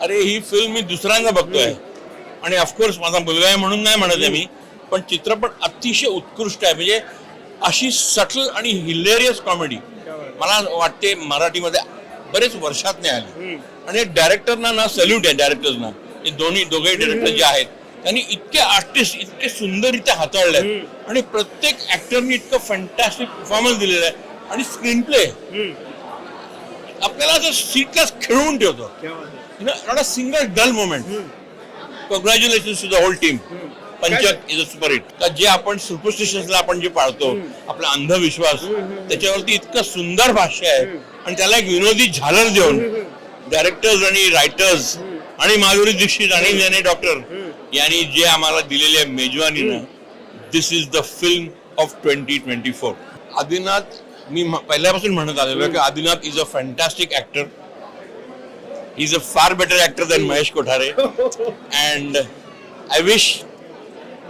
अरे ही फिल्म मी दुसऱ्यांदा बघतोय. आणि ऑफकोर्स माझा मुलगा आहे म्हणून नाही म्हणत आहे मी पण चित्रपट अतिशय उत्कृष्ट आहे. म्हणजे अशी सटल आणि हिलेरियस कॉमेडी मला वाटते मराठीमध्ये बरेच वर्षात नाही आली. आणि डायरेक्टरना ना सल्यूट आहे डायरेक्टर्सना हे दोन्ही दोघे डायरेक्टर जे आहेत त्यांनी इतके आर्टिस्ट इतके सुंदररित्या हाताळले आणि प्रत्येक ऍक्टरनी इतकं फंटॅस्टिक परफॉर्मन्स दिलेला आहे. आणि स्क्रीन प्ले आपल्याला असं सीटला खेळवून ठेवतो. Not a single dull moment congratulation to the whole team Panchak is a super hit तर जे आपण सुपरस्टिशन्सला आपण जे पाळतो आपला अंधविश्वास त्याच्यावरती इतकं सुंदर भाष्य आहे आणि त्याला एक विनोदी झालर देऊन डायरेक्टर्स आणि रायटर्स आणि माधुरी दीक्षित आणि ज्याने डॉक्टर यांनी जे आम्हाला दिलेल्या मेजवानीनं this is the film of twenty twenty four Adinath मी पहिल्यापासून म्हणत आलेलो आहे की Adinath is a fantastic actor is a far better actor than Mahesh Kothare. And I wish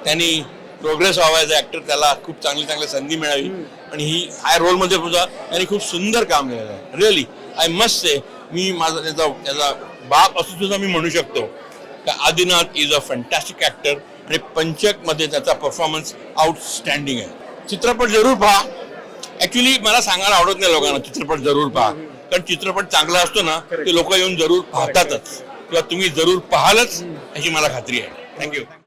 त्यांनी प्रोग्रेस व्हावा एज ऍक्टर त्याला खूप चांगली चांगली संधी मिळावी. आणि ही हाय रोलमध्ये सुद्धा त्यांनी खूप सुंदर काम केलेलं आहे. रिअली आय मस्ट से मी माझा त्याचा त्याचा बाप असं सुद्धा मी म्हणू शकतो का Adinath is a fantastic actor आणि पंचकमध्ये त्याचा परफॉर्मन्स आउटस्टँडिंग आहे. चित्रपट जरूर पहा. ऍक्च्युली मला सांगायला आवडत नाही लोकांना चित्रपट जरूर पहा. कारण चित्रपट चांगला असतो ना ते लोक येऊन जरूर पाहतातच. किंवा तुम्ही जरूर पाहालच याची मला खात्री आहे. थँक्यू